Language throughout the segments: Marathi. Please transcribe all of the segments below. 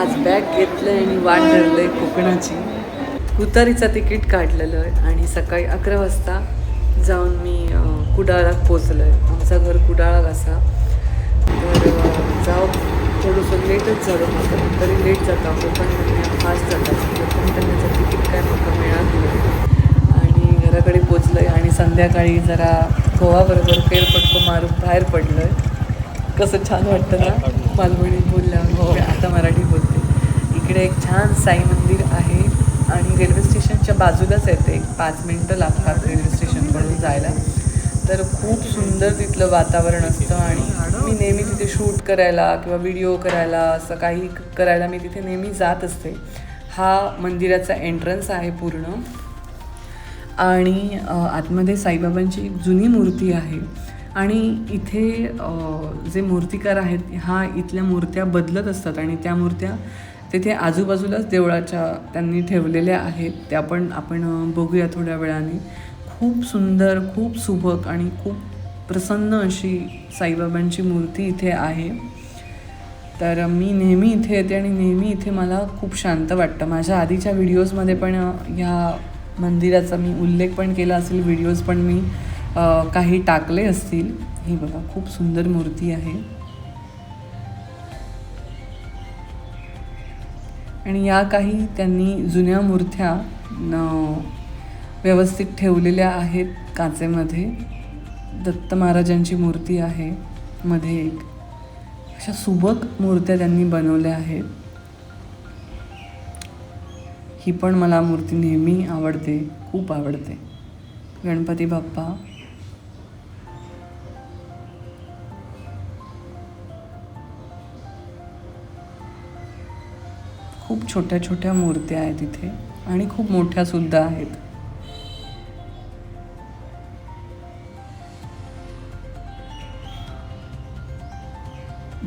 आज बॅग घेतलंय आणि वाट धरलंय कोकणाची. कुतारीचं तिकीट काढलेलं आहे आणि सकाळी अकरा वाजता जाऊन मी कुडाळात पोचलो आहे आमचं घर कुडाळात असा. तर जाऊ. थोडंसं लेटच झालं होतं. तरी लेट जाता कोकण फास्ट जातात कोकण त्यांचं तिकीट काय मला मिळालं आणि घराकडे पोचलं आहे आणि संध्याकाळी जरा गोवाबरोबर फेरपटको मारून बाहेर पडलं आहे कसं छान वाटतं ना? मालवणी बोलल्यावर हो. आता मराठी बोलते. इकडे एक छान साई मंदिर आहे आणि रेल्वे स्टेशनच्या बाजूलाच आहे ते. एक पाच मिनटं लागतात रेल्वे स्टेशनकडून जायला. तर खूप सुंदर तिथलं वातावरण असतं आणि मी नेहमी तिथे शूट करायला किंवा व्हिडिओ करायला असं काही करायला मी तिथे नेहमी जात असते. हा मंदिराचा एंट्रन्स आहे पूर्ण. आणि आतमध्ये साईबाबांची एक जुनी मूर्ती आहे. आणि इथे जे मूर्तिकार आहेत हा इथल्या मूर्त्या बदलत असतात आणि त्या मूर्त्या तिथे आजूबाजूलाच देवळाच्या त्यांनी ठेवलेल्या आहेत. त्या पण आपण बघूया थोड्या वेळाने. खूप सुंदर खूप सुबक आणि खूप प्रसन्न अशी साईबाबांची मूर्ती इथे आहे. तर मी नेहमी इथे येते आणि नेहमी इथे मला खूप शांत वाटतं. माझ्या आधीच्या व्हिडिओजमध्ये पण ह्या मंदिराचा मी उल्लेख पण केला असेल. व्हिडिओज पण मी काही टाकले असतील. ही बघा खूप सुंदर मूर्ती आहे. आणि या काही त्यांनी जुन्या मूर्त्या व्यवस्थित ठेवलेल्या आहेत काचेमध्ये. दत्त महाराजांची मूर्ती आहे मध्ये एक. अशा सुबक मूर्त्या त्यांनी बनवल्या आहेत. ही पण मला मूर्ती नेहमी आवडते खूप आवडते. गणपती बाप्पा. खूप छोट्या छोट्या मूर्त्या आहेत इथे आणि खूप मोठ्या सुद्धा आहेत.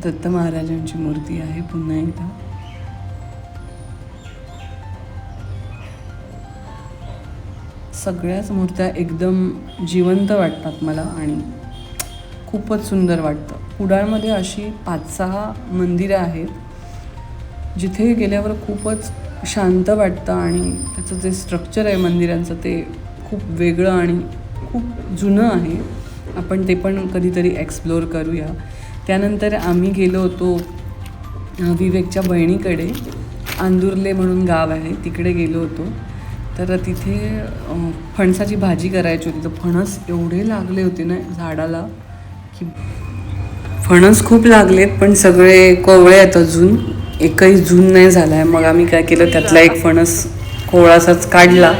दत्त महाराजांची मूर्ती आहे पुन्हा एकदा. सगळ्याच मूर्त्या एकदम जिवंत वाटतात मला आणि खूपच सुंदर वाटतं. कुडाळमध्ये अशी पाच सहा मंदिरं आहेत. जिथे गेल्यावर खूपच शांत वाटतं आणि त्याचं जे स्ट्रक्चर आहे मंदिरांचं ते खूप वेगळं आणि खूप जुनं आहे. आपण ते पण कधीतरी एक्सप्लोअर करूया. त्यानंतर आम्ही गेलो होतो विवेकच्या बहिणीकडे. आंदुर्ले म्हणून गाव आहे तिकडे गेलो होतो. तर तिथे फणसाची भाजी करायची होती. तर फणस एवढे लागले होते ना झाडाला की फणस खूप लागलेत पण सगळे कोवळे आहेत अजून. एकही जून नाही झाला आहे मग आम्ही काय केलं? त्यातला एक फणस कोवळासाच काढला.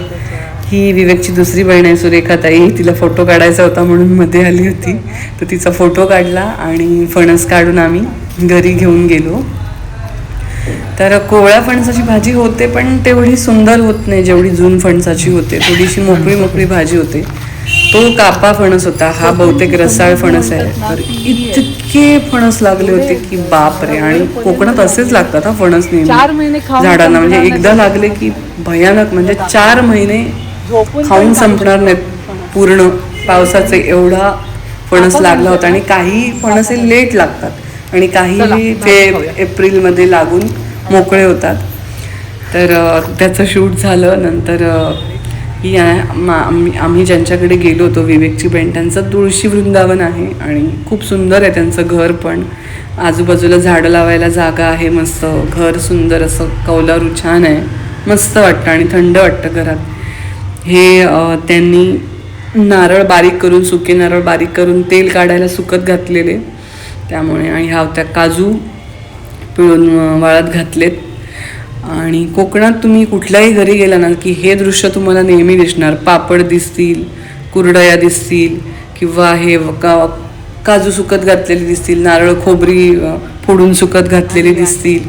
ही विवेकची दुसरी बहीण आहे सुरेखा ताई तिला फोटो काढायचा होता म्हणून मध्ये आली होती. तर तिचा फोटो काढला आणि फणस काढून आम्ही घरी घेऊन गेलो. तर कोवळ्या फणसाची भाजी होते पण तेवढी सुंदर होत नाही. जेवढी जून फणसाची होते थोडीशी मोकळी मोकळी भाजी होते. तो कापा फणस होता हा बहुतेक रसाळ फणस आहे. तर इतके फणस लागले होते की बाप रे आणि कोकणात असेच लागतात हा फणस चार नेहमी झाडांना म्हणजे एकदा लागले की भयानक म्हणजे चार महिने खाऊन पण संपणार नाहीत. पूर्ण पावसाचे एवढा फणस लागला होता आणि काही फणस हे लेट लागतात. आणि काही ते एप्रिलमध्ये लागून मोकळे होतात. तर त्याचं शूट झालं नंतर की मा- आम्ही आम्ही ज्यांच्याकडे गेलो होतो विवेकची बहीण त्यांचं तुळशी वृंदावन आहे आणि खूप सुंदर आहे त्यांचं घर पण. आजूबाजूला झाडं लावायला जागा आहे मस्त. घर सुंदर असं कौलारू छान आहे. मस्त वाटतं आणि थंड वाटतं घरात. हे त्यांनी नारळ बारीक करून सुके नारळ बारीक करून तेल काढायला सुकत घातलेले. त्यामुळे आणि ह्या होत्या काजू पिळून वाळत घातलेत. आणि कोकणात तुम्ही कुठल्याही घरी गेला ना की हे दृश्य तुम्हाला नेहमी दिसणार. पापड दिसतील कुरडया दिसतील किंवा हे का काजू सुकत घातलेली दिसतील नारळ खोबरी फोडून सुकत घातलेली दिसतील.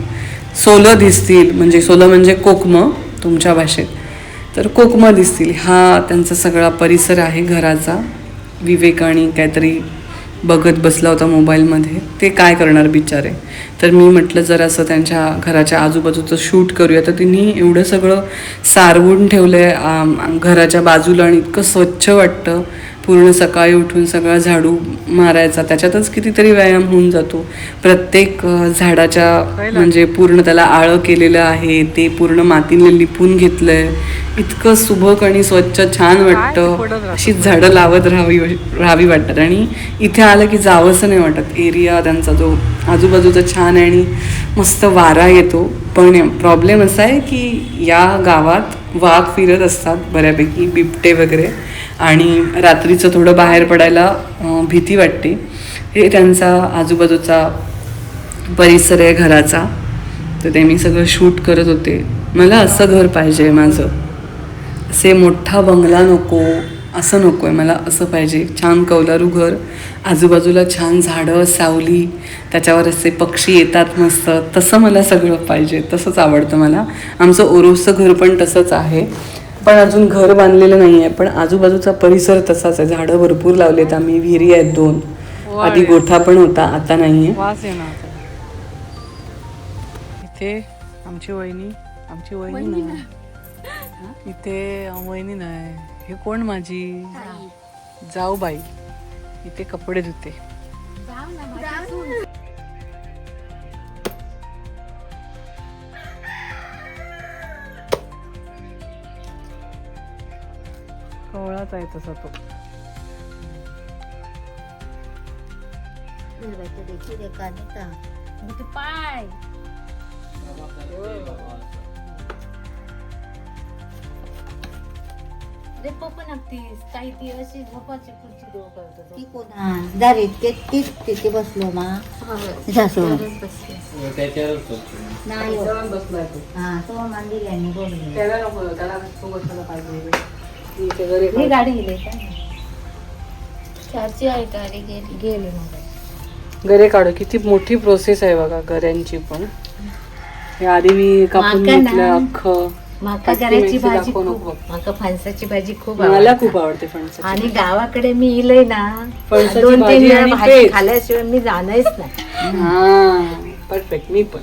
सोलं दिसतील म्हणजे सोलं म्हणजे कोकमं तुमच्या भाषेत. तर कोकमं दिसतील. हा त्यांचा सगळा परिसर आहे घराचा. विवेक आणि काहीतरी बघत बसला होता मोबाईलमध्ये. ते काय करणार बिचारे? तर मी म्हटलं जर असं त्यांच्या घराच्या आजूबाजूचं शूट करूया. तर तिने एवढं सगळं सारवून ठेवलं आहे घराच्या बाजूला आणि इतकं स्वच्छ वाटतं. पूर्ण सकाळी उठून सगळा झाडू मारायचा. त्याच्यातच कितीतरी व्यायाम होऊन जातो. प्रत्येक झाडाच्या म्हणजे पूर्ण त्याला आळं केलेलं आहे ते पूर्ण मातीने लिपून घेतलंय. इतकं सुबक आणि स्वच्छ छान वाटतं. अशीच झाडं लावत राहावी राहावी वाटतात. आणि इथे आलं की जावंसं नाही वाटत. एरिया त्यांचा जो आजूबाजूचा छान आहे आणि मस्त वारा येतो. पण प्रॉब्लेम असा आहे की या गावात वाघ फिरत असतात बऱ्यापैकी बिबटे वगैरे. आणि रात्रीचं थोडं बाहेर पडायला भीती वाटते. हे त्यांचा आजूबाजूचा परिसर आहे घराचा. तर ते मी सगळं शूट करत होते. मला असं घर पाहिजे माझं. असे मोठा बंगला नको असं नको आहे मला असं पाहिजे. छान कौलारू घर आजूबाजूला छान झाडं सावली त्याच्यावर असे पक्षी येतात मस्त. तसं मला सगळं पाहिजे. तसंच आवडतं मला. आमचं ओरोसचं घर पण तसंच आहे. पण अजून घर बांधलेलं नाही आहे पण आजूबाजूचा परिसर तसाच आहे. झाडं भरपूर लावलेत आम्ही विहिरी आहेत दोन. आधी गोठा पण होता आता नाही आहे इथे आमची वहिनी आमची वहिनी नाही. इथे वहिनी नाही. हे कोण माझी? जाऊ बाई इथे कपडे धुते. कवळाच आहे तसा तो. पाय. रे पप्पा नक्कीच काही ती अशी झोपाची खुर्ची देऊ करतो ती. कोण दारीत ते तीच तिथे बसलो मा. सासू नाही. हो. हा तो मंदिरांनी बोलले. त्याला नको त्याला पाहिजे. इथे घरी ही गाडी गेली का चाची आहे गाडी गेली. गेली मग. गरे काढू. किती मोठी प्रोसेस आहे बघा गऱ्यांची पण. हे आधी मी कापून माका ना. घेतलं अख्खं. माका कच्ची गऱ्याची मिरची भाजी दाखवू खूप नको. माका फणसाची भाजी खूप मला आवडते. खूप आवडते फणसाची आणि गावाकडे मी इलय ना. फणसाची दोन भाजी तीन वेळा आणि भाजी पेज. खाल्ल्याशिवाय मी जाणंच नाही. हा परफेक्ट मी पण.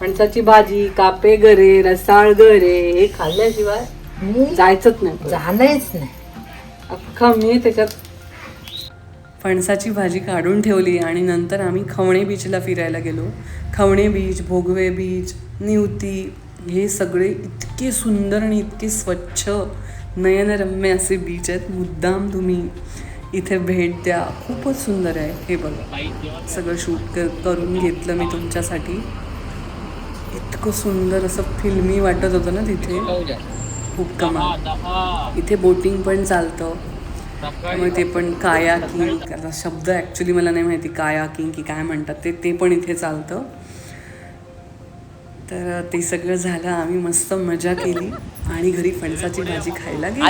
फणसाची भाजी कापे गरे रसाळ गरे हे खाल्ल्याशिवाय मी जायचंच नाही परत. नाही. अख्खा मी त्याच्यात फणसाची भाजी काढून ठेवली आणि नंतर आम्ही खवणे बीचला फिरायला गेलो. खवणे बीच भोगवे बीच निवती हे सगळे इतके सुंदर आणि इतके स्वच्छ नयनरम्य असे बीच आहेत. मुद्दाम तुम्ही इथे भेट द्या. खूपच सुंदर आहे. हे बघा. सगळं शूट कर करून घेतलं मी तुमच्यासाठी. इतकं सुंदर असं फिल्मी वाटत होतं ना तिथे. खूप कमाल इथे बोटिंग पण चालतं. त्यामुळे ते पण काया किंग त्याचा शब्द ॲक्च्युली मला नाही माहिती काया किंग की काय म्हणतात ते ते पण इथे चालतं. तर ते सगळं झालं आम्ही मस्त मजा केली आणि घरी फणसाची भाजी खायला गेलो.